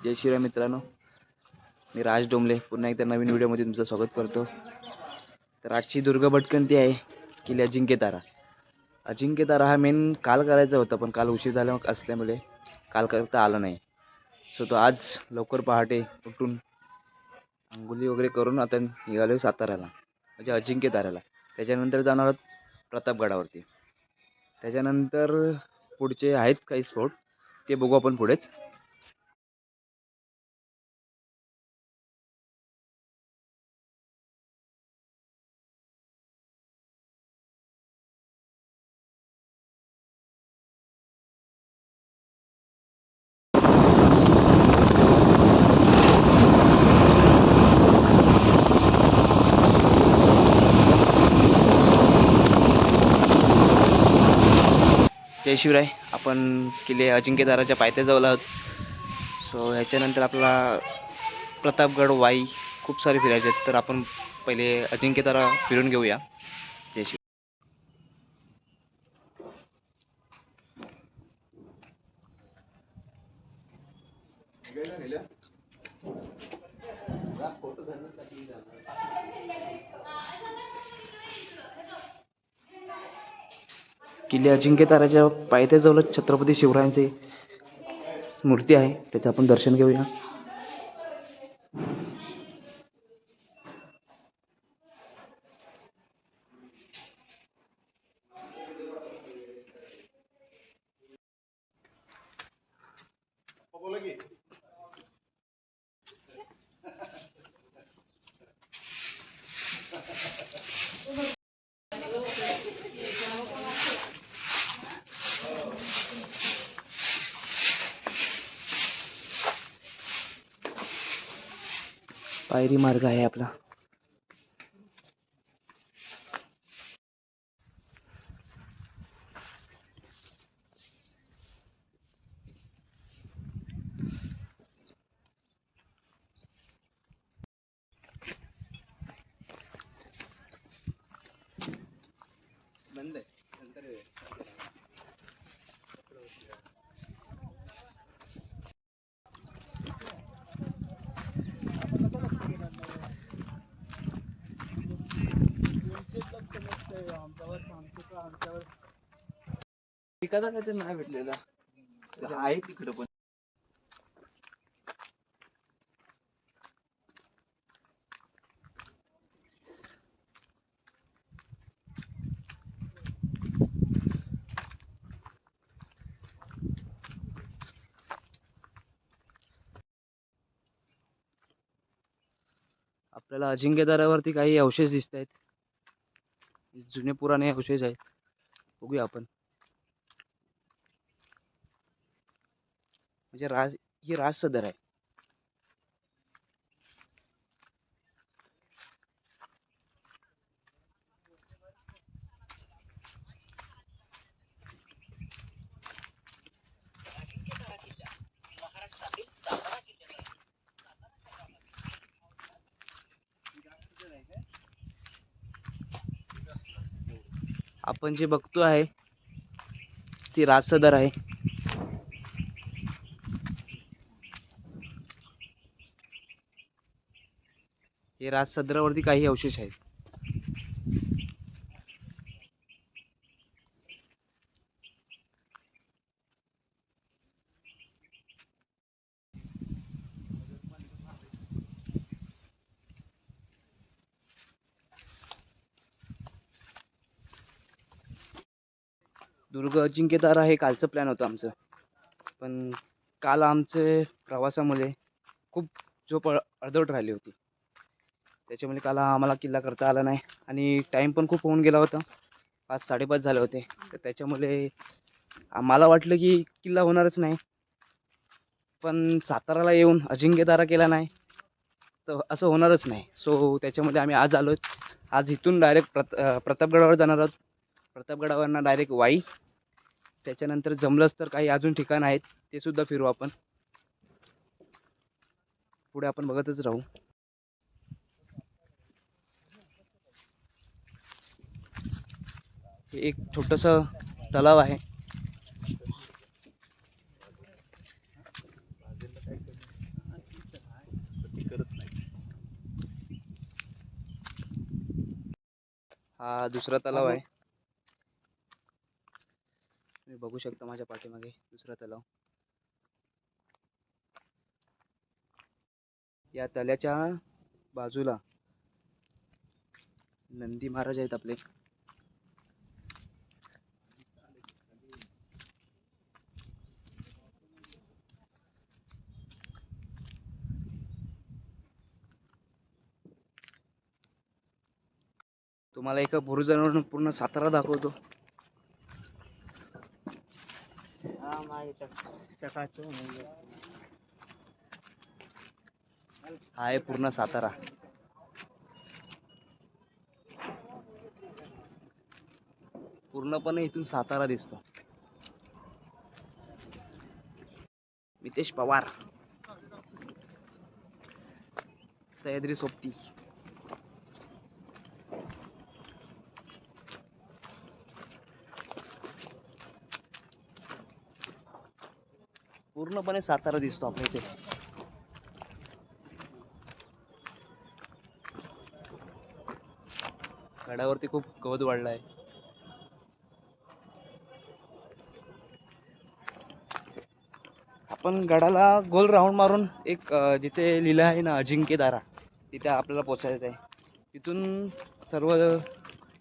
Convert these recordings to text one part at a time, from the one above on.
जय श्रीराम मित्रांनो. मी राज डोंबले. पुन्हा एकदा नवीन व्हिडिओमध्ये तुमचं स्वागत करतो. तर आजची दुर्गा भटकंती आहे किल्ली अजिंक्य तारा. अजिंक्य तारा हा मेन काल करायचा होता पण काल उशीर झाला असल्यामुळे काल करता आला नाही. सो तो आज लवकर पहाटे उठून अंगुली वगैरे करून आता निघालो साताऱ्याला म्हणजे अजिंक्य ताऱ्याला. त्याच्यानंतर जाणार आहोत प्रतापगडावरती. त्याच्यानंतर पुढचे आहेत काही स्पॉट ते बघू आपण पुढेच. जय शिवराय. आपण किल्ले अजिंक्यदाराच्या पायथ्या जवळ आहोत. सो ह्याच्यानंतर आपला प्रतापगड वाई खूप सारे फिरायचे आहेत. तर आपण पहिले अजिंक्यतारा फिरून घेऊया जय शिव किल्ले अजिंक्यताराच्या पायथ्याजवळच छत्रपती शिवरायांची मूर्ती आहे त्याचं आपण दर्शन घेऊया. पायरी मार्ग आहे आपला बंद आहे पिकाचा काय नाही भेटलेला? आहे तिकडं पण. आपल्याला अजिंक्यतारावरती काही अवशेष दिसत आहेत जुने पुराणे अवशेष आहेत. बघूया आपण. म्हणजे राज ही राज सदर आहे. आपण जे बघतो आहे ती राज सदर आहे. हे राज सदरावरती काही अवशेष आहेत. दुर्ग अजिंक्यतारा हे कालचं प्लॅन होतं आमचं. पण काल आमचे प्रवासामुळे खूप झोप अडदट अर्धवट राहिली होती. त्याच्यामुळे काल आम्हाला किल्ला करता आला नाही. आणि टाईम पण खूप होऊन गेला होता. पाच साडेपाच झाले होते. तर त्याच्यामुळे आम्हाला वाटलं की किल्ला होणारच नाही. पण साताराला येऊन अजिंक्यतारा केला नाही तर असं होणारच नाही. सो त्याच्यामध्ये आम्ही आज आलो आज इथून डायरेक्ट प्रत प्रतापगडावर जाणार आहोत. प्रतापगडावरनं डायरेक्ट वाई. त्याच्यानंतर जमलंच तर काही अजून ठिकाण आहेत. ते सुद्धा फिरू आपण. पुढे आपण बघतच राहू. एक छोटंसं तलाव आहे. हा दुसरा तलाव आहे. तुम्ही बघू शकता माझ्या पाठीमागे दुसरा तलाव. या तल्याच्या बाजूला नंदी महाराज आहेत आपले. तुम्हाला एका बुरुजावरून पूर्ण सातारा दाखवतो. हा आहे पूर्ण सातारा. पूर्णपणे इथून सातारा दिसतो. मितेश पवार. सह्याद्री सोबती पूर्णपणे सातारा दिसतो आपल्या इथे. गडावरती खूप गवत वाढला आहे आपण गडाला गोल राऊंड मारून एक जिथे लिहिलं आहे ना अजिंक्यदारा तिथे आपल्याला पोचायचं आहे. तिथून सर्व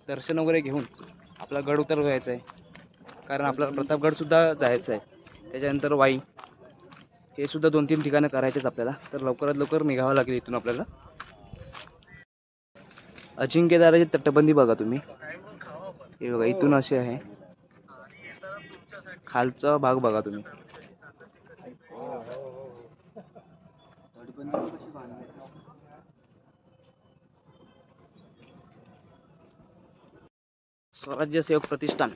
दर्शन वगैरे घेऊन आपला गड उतर व्हायचा आहे. कारण आपल्याला प्रतापगड सुद्धा जायचं आहे. त्याच्यानंतर वाई. हे सुद्धा दोन तीन ठिकाणं करायचेच आपल्याला. तर लवकरात लवकर निघावं लागेल इथून आपल्याला. अजिंक्यदाराची तटबंदी बघा तुम्ही. हे बघा इथून असे आहे. खालचा भाग बघा तुम्ही. स्वराज्य सेवक प्रतिष्ठान.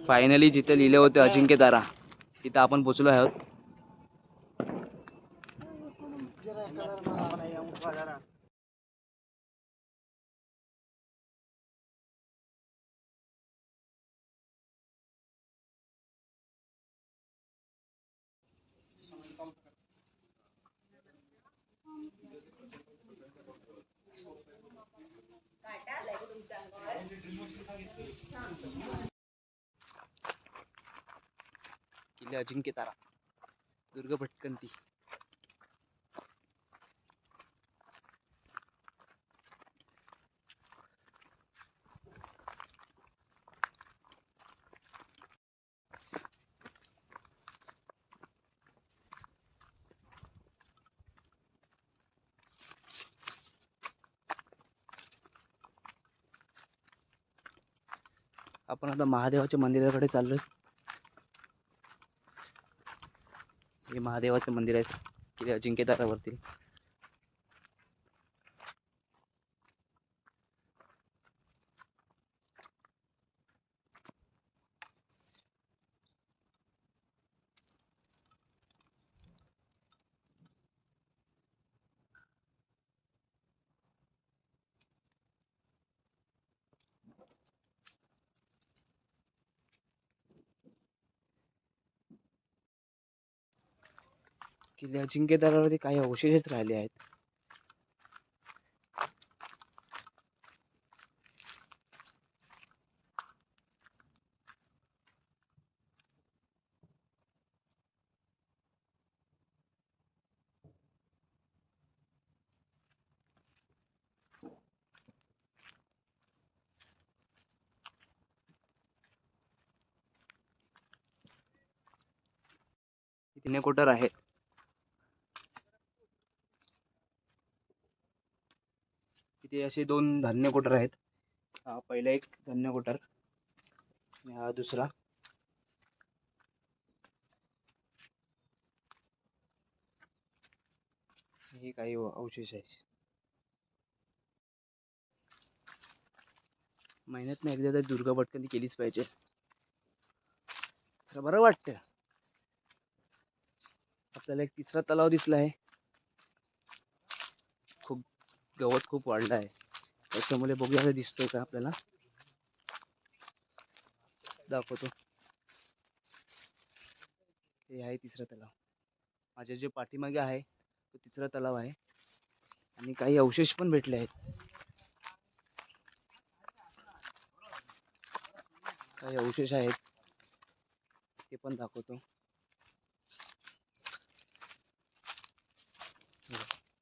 फायनली जिथे लिहिले होते अजिंक्य तारा तिथं आपण पोचलो आहोत. किल्ले अजिंक्य तारा. दुर्ग भटकंती. आपण आता महादेवाच्या मंदिराकडे चाललोय. हे महादेवाचे मंदिर आहे किती अजिंक्यतारावरती किल्ले अजिंक्यतारावरती काही अवशेषच राहिले आहेत. तिने कोटर आहेत? इथे असे दोन धान्य कोटर आहेत. हा पहिला एक धान्य कोटर आणि हा दुसरा. हे काही अवशेष आहे महिन्यात एकदा तर दुर्गा भटकंती केलीच पाहिजे. तर बरं वाटतं आपल्याला एक तिसरा तलाव दिसला आहे. गवत खूप वाढलं आहे. त्याच्यामुळे बघूया दिसतोय का आपल्याला? दाखवतो. ते आहे तिसरा तलाव. माझ्या जे पाठीमागे आहे तो तिसरा तलाव आहे. आणि काही अवशेष पण भेटले आहेत. काही अवशेष आहेत. ते पण दाखवतो.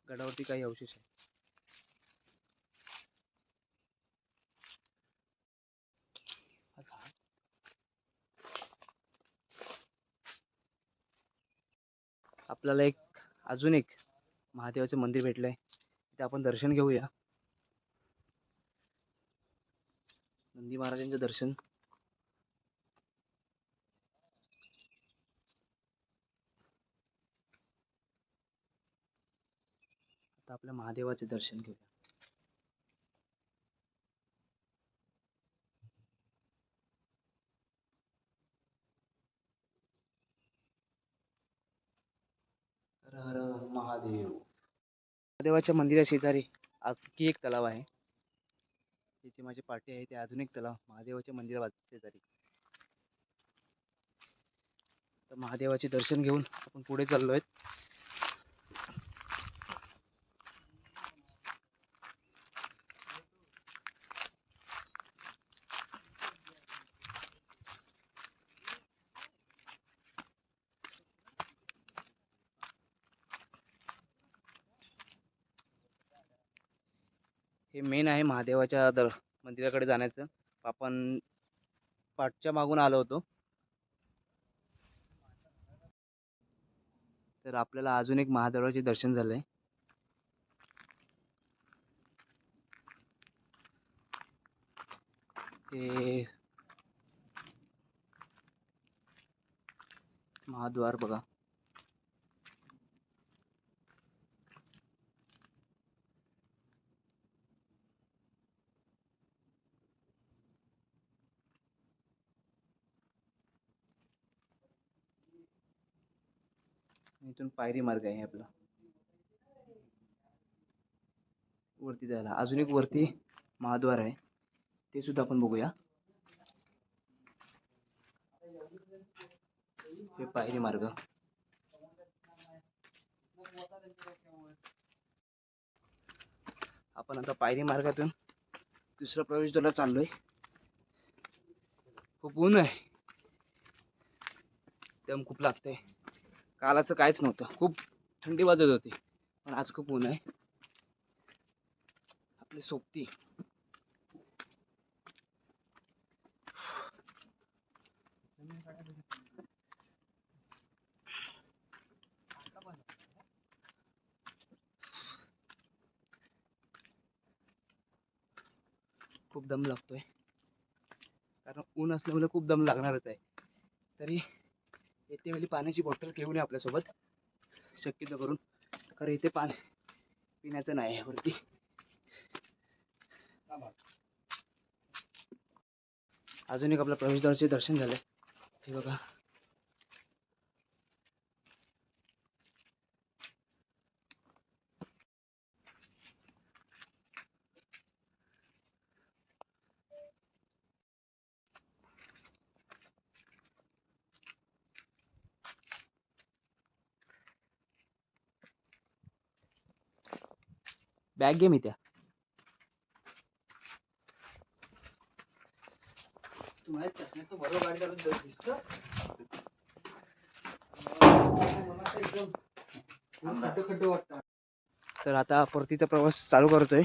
गडावरती काही अवशेष आहेत. आपल्याला एक अजून एक महादेवाचं मंदिर भेटलं आहे तिथे आपण दर्शन घेऊया. नंदी महाराजांचं दर्शन. आता आपल्या महादेवाचे दर्शन घेऊया. महादेवाच्या मंदिरा शेजारी आणखी एक तलाव आहे. तिथे माझी पार्टी आहे. ते अजून एक तलाव महादेवाच्या मंदिरा शेजारी. तर महादेवाचे दर्शन घेऊन आपण पुढे चाललो आहेत मेन आहे महादेवाच्या दर मंदिराकडे जाण्याचं. आपण पाठच्या मागून आलो होतो. तर आपल्याला अजून एक महादेवाचे दर्शन झालं आहे ते महाद्वार बघा. इथून पायरी मार्ग आहे आपला. वरती जायला. अजून एक वरती महाद्वार आहे. ते सुद्धा आपण बघूया. हे पायरी मार्ग. आपण आता पायरी मार्गातून दुसऱ्या प्रवेशद्वाराला चाललोय. खूप ऊन आहे. दम खूप लागतंय. काल असं काहीच नव्हतं. खूप थंडी वाजत होती. पण आज खूप ऊन आहे. आपली सोबती. खूप दम लागतोय. कारण ऊन असल्यामुळे खूप दम लागणारच आहे. तरी येते वेळी पाण्याची बॉटल घेऊन या आपल्यासोबत. शक्यतो करून. कारण इथे पाणी पिण्याचं नाही आहे वरती. अजून एक आपल्या प्रवेशद्वाराचे दर्शन झालंय. हे बघा. बॅग घे मी त्या तर आता परतीचा प्रवास चालू करतोय.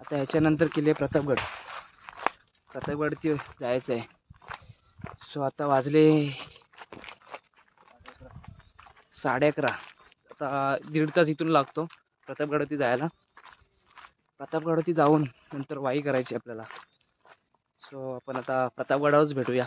आता ह्याच्यानंतर किल्ले प्रतापगड. प्रतापगडची जायचं आहे सो आता वाजले साडे अकरा. आता दीड तास इथून लागतो. प्रतापगडावरती जायला. प्रतापगडावरती जाऊन नंतर वाई करायची आपल्याला. सो आपण आता प्रतापगडावरच भेटूया.